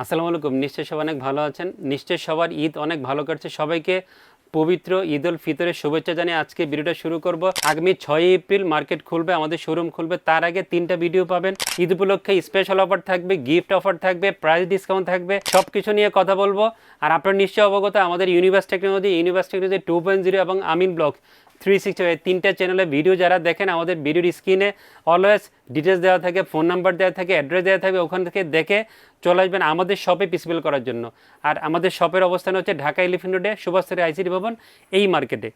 আসসালামু আলাইকুম। নিশ্চয় সবাই অনেক ভালো আছেন। নিশ্চয় সবার ঈদ অনেক ভালো কাটছে। সবাইকে পবিত্র ঈদ উল ফিতরের শুভেচ্ছা জানিয়ে আজকে ভিডিওটা শুরু করব। আগামী ছয় এপ্রিল মার্কেট খুলবে, আমাদের শোরুম খুলবে। তার আগে তিনটা ভিডিও পাবেন। ঈদ উপলক্ষে স্পেশাল অফার থাকবে গিফট অফার থাকবে প্রাইস ডিসকাউন্ট থাকবে সব কিছু নিয়ে কথা বলব। আর আপনার নিশ্চয় অবগত, আমাদের universe technology universe technology two point zero এবং আমিন ব্লগ থ্রি সিক্সটি তিনটা চ্যানেলে ভিডিও যারা দেখেন, আমাদের ভিডিওর স্ক্রিনে অলওয়েজ ডিটেলস দেওয়া থাকে ফোন নাম্বার দেওয়া থাকে অ্যাড্রেস দেওয়া থাকে, ওখান থেকে দেখে চলে আসবেন আমাদের শপে পিসিবল করার জন্য। আর আমাদের শপের অবস্থান হচ্ছে ঢাকা এলিফেন্ট রোডে সুভাষচন্দ্র আইসিডি ভবন, এই মার্কেটে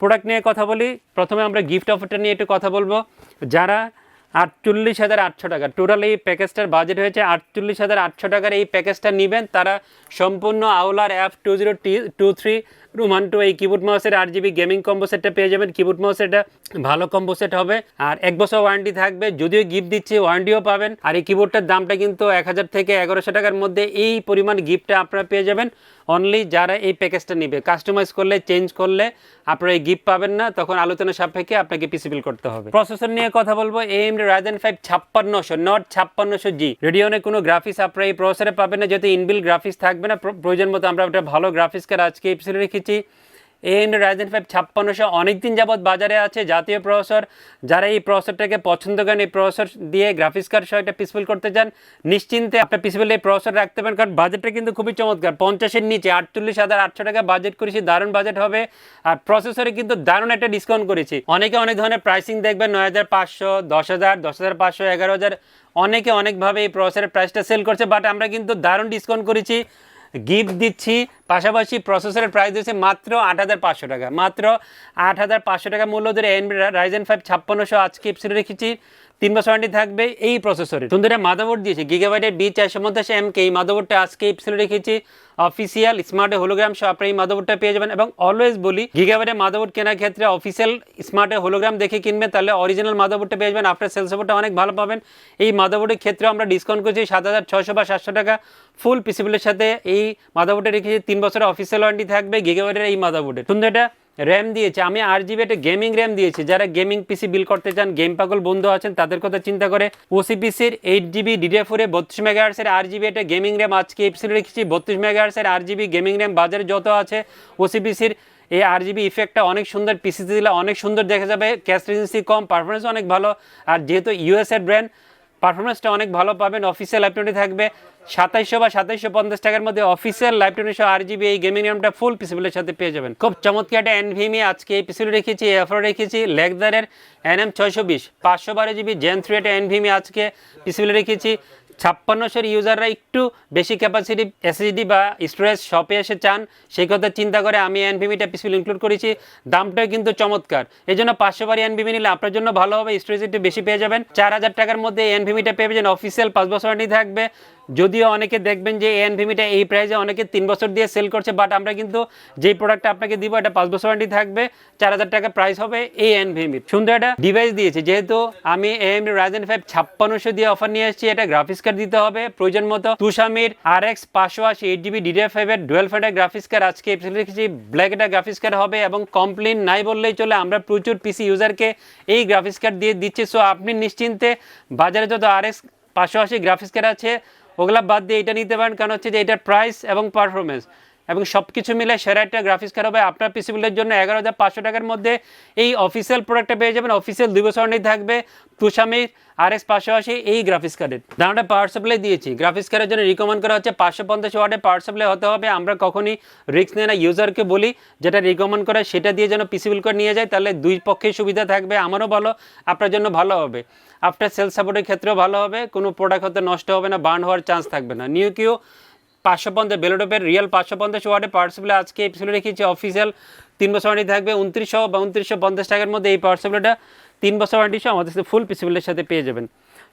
প্রোডাক্ট নিয়ে কথা বলি, প্রথমে আমরা গিফট অফারটা নিয়ে একটু কথা বলব। যারা আটচল্লিশ হাজার আটশো টাকা টোটাল এই প্যাকেজটার বাজেট হয়েছে আটচল্লিশ হাজার আটশো টাকার এই প্যাকেজটা নেবেন, তারা সম্পূর্ণ আউলার app two zero T two three Ruman two এই কিবোর্ড মাউসের আট জিবি গেমিং কম্বো সেটটা পেয়ে যাবেন। কিবোর্ড মাউসের এটা ভালো কম্বো সেট হবে। আর এক বছর ওয়ারেন্টি থাকবে। যদিও গিফট দিচ্ছে ওয়ারেন্টিও পাবেন। আর এই কিবোর্ডটার দামটা কিন্তু এক হাজার থেকে এগারোশো টাকার মধ্যে এই পরিমাণ গিফটটা আপনারা পেয়ে যাবেন। অনলি যারা এই প্যাকেজটা নেবে। কাস্টমাইজ করলে চেঞ্জ করলে আপনারা এই গিফট পাবেন না। তখন আলোচনা সাপেক্ষে আপনাকে পিসিবিল করতে হবে। প্রসেসর নিয়ে কথা বলব। এম রাজেন ফাইভ ছাপ্পান্নশো নট ছাপ্পান্নশো জি রেডিওনে কোনো গ্রাফিক্স আপনারা এই প্রসেসরে পাবেন না। যেহেতু ইনবিল গ্রাফিক্স থাকবে না। প্রয়োজন মতো আমরা একটা ভালো গ্রাফিক্স কার্ড আজকে এপিসোডে রেখেছি। এম রাইজেন ফাইভ ছাপ্পান্নশো অনেকদিন যাবৎ বাজারে আছে। জাতীয় প্রসেসর, যারা এই প্রসেসরটাকে পছন্দ করেন, এই প্রসেসর দিয়ে গ্রাফিক্স কার্ড সহ একটা পিসফুল করতে চান, নিশ্চিন্তে আপনার পিসফুল এই প্রসেসর রাখতে পারেন, কারণ বাজেটটা কিন্তু খুবই চমৎকার। পঞ্চাশের নিচে আটচল্লিশ হাজার আটশো টাকা বাজেট করেছি, দারুণ বাজেট হবে। আর প্রসেসরে কিন্তু দারুণ একটা ডিসকাউন্ট করেছি। অনেকে অনেক ধরনের প্রাইসিং দেখবেন, নয় হাজার পাঁচশো, দশ হাজার দশ হাজার পাঁচশো, এগারো হাজার। অনেকে অনেকভাবে এই প্রসেসরের প্রাইসটা সেল করছে বাট আমরা কিন্তু দারুণ ডিসকাউন্ট করেছি। গিফট দিচ্ছি পাশাপাশি প্রসেসরের প্রাইস দিয়েছে মাত্র আট হাজার পাঁচশো টাকা। মাত্র আট হাজার পাঁচশো টাকা মূল্য ধরে এন রাইজেন ফাইভ ছাপ্পান্নশো আজকে এপিসোডে রেখেছি। তিন বছর ওয়ারেন্টি থাকবে এই প্রসেসরে সুন্দর মাদাবোর্ড দিয়েছে গিগাবাইটের ডি চারশো মধ্যে এম কে এই মাদাবোর্ডটা আজকে এপিসোডে রেখেছি। অফিসিয়াল স্মার্ট হোলোগ্রাম সহ আপনার এই মাদাবোর্ডটা পেয়ে যাবেন এবং অলওয়েজ বলি গিগাবাইটের মাদাবোর্ড কেনার ক্ষেত্রে অফিসিয়াল স্মার্ট হোলোগ্রাম দেখে কিনবেন, তাহলে অরিজিনাল মাদাবোর্ডটা পেয়ে যাবেন। আপনার সেল সাপোর্টটা অনেক ভালো পাবেন। এই মাদাবোর্ডের ক্ষেত্রে আমরা ডিসকাউন্ট করছি সাত হাজার ছশো বা সাতশো টাকা। ফুল পিসিবিলের সাথে এই মাদাবোর্ডে রেখেছি। তিন বছরের অফিসিয়াল ওয়ারেন্টি থাকবে গিগাবাইটের এই মাদাবোর্ডে সুন্দর এটা র্যাম দিয়েছে। আমি আর জিবি একটা গেমিং র্যাম দিয়েছি। যারা গেমিং পিসি বিল করতে চান গেম পাগল বন্ধু আছেন, তাদের কথা চিন্তা করে ওসিপিসির এইট জিবি ডিডিএ ফোরে বত্রিশ মেগাহার্সের আর জিবি একটা গেমিং র্যাম আজকে এপিসোডে রেখেছি। বত্রিশ মেগাহার্সের আর জিবি গেমিং র্যাম বাজারে যত আছে ওসিপিসির এই আর জিবি ইফেক্টটা অনেক সুন্দর। পিসিতে দিলে অনেক সুন্দর দেখা যাবে। ক্যাশ রেজেন্সি কম পারফরমেন্স অনেক ভালো। আর যেহেতু ইউএসএর ব্র্যান্ড পারফরমেন্সটা অনেক ভালো পাবেন। অফিসিয়াল ল্যাপটপটি থাকবে সাতাইশশো বা সাতাইশশো পঞ্চাশ টাকার মধ্যে অফিসিয়াল ল্যাপটপটি সহ আর জিবি এই গেমিং র্যামটা ফুল পিসিবিলের সাথে পেয়ে যাবেন। খুব চমৎকার একটা এনভিমি আজকে এই পিসিবি রেখেছি এফর রেখেছি লেগদারের এন এম ছয়শো বিশ পাঁচশো বারো জিবি জেন থ্রি একটা এনভিমি আজকে পিসিবিলে রেখেছি। ছাপ্পান্নশোর ইউজাররা একটু বেশি ক্যাপাসিটি এসএসডি বা স্টোরেজ শপে এসে চান, সেই কথা চিন্তা করে আমি এনভিমিটা পিসফুল ইনক্লুড করেছি। দামটাও কিন্তু চমৎকার। এই জন্য পাঁচশো বারি এনভিমি নিলে আপনার জন্য ভালো হবে স্টোরেজ একটু বেশি পেয়ে যাবেন। চার হাজার টাকার মধ্যে এনভিমিটা পেয়ে যাবেন। অফিসিয়াল পাঁচ বছর থাকবে। যদিও অনেকে দেখবেন যে এনভিমিটা এই প্রাইসে অনেকে তিন বছর দিয়ে সেল করছে বাট আমরা কিন্তু যেই প্রোডাক্টটা আপনাকে দিব, এটা পাঁচ বছর ওয়ারেন্টি থাকবে, চার হাজার টাকা প্রাইস হবে এই এনভিমির সুন্দর একটা ডিভাইস দিয়েছে, যেহেতু আমি এম রাজেন ফাইভ ছাপ্পান্নশো দিয়ে অফার নিয়ে এসেছি, এটা গ্রাফিক্স কার্ড দিতে হবে, প্রয়োজন মতো তুষামির আর এক্স পাঁচশো আশি এইট জিবি ডিডিআর ফাইভের ডুয়েল ফ্যাটের গ্রাফিক্স কার্ড আজকে রেখেছি ব্ল্যাক একটা গ্রাফিক্স কার্ড হবে এবং কমপ্লেন নাই বললেই চলে, আমরা প্রচুর পিসি ইউজারকে এই গ্রাফিক্স কার্ড দিয়ে দিচ্ছি। সো আপনি নিশ্চিন্তে বাজারে যত আর এক্স পাঁচশো আশি গ্রাফিক্স কার্ড আছে ওগুলা বাদ দিয়ে এটা নিতে পারেন। কারণ হচ্ছে যে এটার প্রাইস এবং পারফরমেন্স এবং সব কিছু মিলে সেরা একটা গ্রাফিক্স কার্ড হবে। আপনার পিসিবিলের জন্য এগারো হাজার পাঁচশো টাকার মধ্যে এই অফিসিয়াল প্রোডাক্টটা পেয়ে যাবেন। অফিসিয়াল দুই বছর নেই থাকবে। তুষামির আর এক্স পাঁচশো আশি এই গ্রাফিক্স কার্ডের দামটা পাওয়ার সাপ্লাই দিয়েছি। গ্রাফিক্স কার্ডের জন্য রিকমেন্ড করা হচ্ছে পাঁচশো পঞ্চাশ ওয়ার্ডে পাওয়ার সাপ্লাই হতে হবে। আমরা কখনই রিস্ক নেয় না। ইউজারকে বলি, যেটা রিকমেন্ড করে সেটা দিয়ে যেন পিসিবিল করে নিয়ে যায়, তাহলে দুই পক্ষেই সুবিধা থাকবে। আমারও ভালো, আপনার জন্য ভালো হবে। আফটার সেল সাপোর্টের ক্ষেত্রেও ভালো হবে। কোনো প্রোডাক্ট হতে নষ্ট হবে না বার্ন হওয়ার চান্স থাকবে না। নিউ কিউ পাঁচশো পঞ্চাশ বেলোডোপের রিয়েল পাঁচশো পঞ্চাশ ওয়ার্ডে পার্সেবলে আজকে এপিসোডে রেখেছি অফিসিয়াল তিন বছর ওয়ারেন্টি থাকবে, উনত্রিশশো বা উনত্রিশশো পঞ্চাশ টাকার মধ্যে এই পার্সেবলটা তিন বছর ওয়ারেন্টি সহ আমাদের সাথে ফুল পিসিবলের সাথে পেয়ে যাবেন।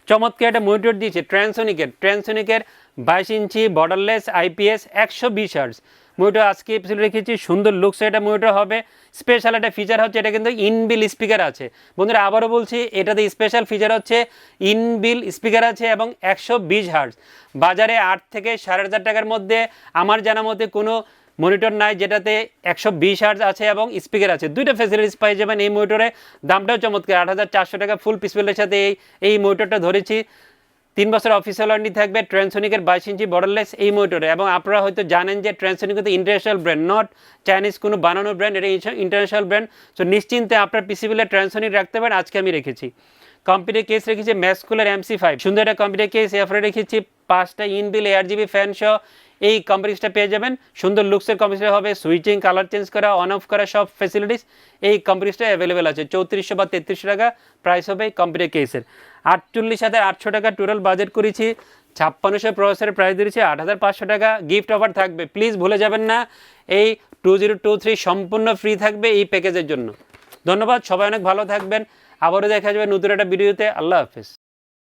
চমৎকার একটা মনিটর দিয়েছে ট্রান্সোনিকের ট্রান্সোনিকের বাইশ ইঞ্চি বর্ডারলেস আইপিএস একশো বিশ হার্স মনিটর আজকে এপিসোড রেখেছি সুন্দর লুকস এটা মনিটর হবে। স্পেশাল একটা ফিচার হচ্ছে, এটা কিন্তু ইনবিল স্পিকার আছে। বন্ধুরা, আবারও বলছি, এটাতে স্পেশাল ফিচার হচ্ছে ইনবিল স্পিকার আছে এবং একশো বিশ হার্স বাজারে আট থেকে সাড়ে হাজার টাকার মধ্যে আমার জানা মতে কোনো মনিটর নাই যেটাতে একশো বিশ হার্জ আছে এবং স্পিকার আছে। দুইটা ফেসিলিটিস পাই যাবেন এই মনিটরে দামটাও চমৎকার, আট হাজার চারশো টাকা ফুল পিসপেলের সাথে এই এই মনিটরটা ধরেছি। তিন বছর অফিসিয়াল ওয়ারেন্টি থাকবে ট্রান্সোনিকের বাইশ ইঞ্চি বর্ডারলেস এই মোটরে এবং আপনারা হয়তো জানেন যে ট্রান্সোনিক কিন্তু ইন্টারন্যাশনাল ব্র্যান্ড নট চাইনিজ কোনো বানানো ব্র্যান্ড এটা ইন্টারন্যাশনাল ব্র্যান্ড সো নিশ্চিন্তে আপনার পিসিবিলে ট্রান্সোনিক রাখতে পারেন, আজকে আমি রেখেছি। কম্পিউটার কেস রেখেছি ম্যাসকুলার এমসি ফাইভ সুন্দর একটা কম্পিউটার কেস এফরে রেখেছি। পাঁচটা ইনবিল এয়ার জিবি ফ্যান সহ এই কম্পিউটারটা পেয়ে যাবেন। সুন্দর লুকসের কম্পিউটার হবে সুইচিং কালার চেঞ্জ করা অন অফ করা সব ফেসিলিটিস এই কম্পিউটারটা অ্যাভেলেবেল আছে। চৌত্রিশশো বা তেত্রিশশো টাকা প্রাইস হবে এই কম্পিউটার কেসের আটচল্লিশ হাজার আটশো টাকা টোটাল বাজেট করেছি। ছাপ্পান্নশো প্রসেসরের প্রাইস দিয়েছি, আট হাজার পাঁচশো টাকা গিফট অফার থাকবে। প্লিজ ভুলে যাবেন না, এই টু জিরো টু থ্রি সম্পূর্ণ ফ্রি থাকবে এই প্যাকেজের জন্য। ধন্যবাদ, সবাই অনেক ভালো থাকবেন। আবারও দেখা যাবে নতুন একটা ভিডিওতে আল্লাহ হাফেজ।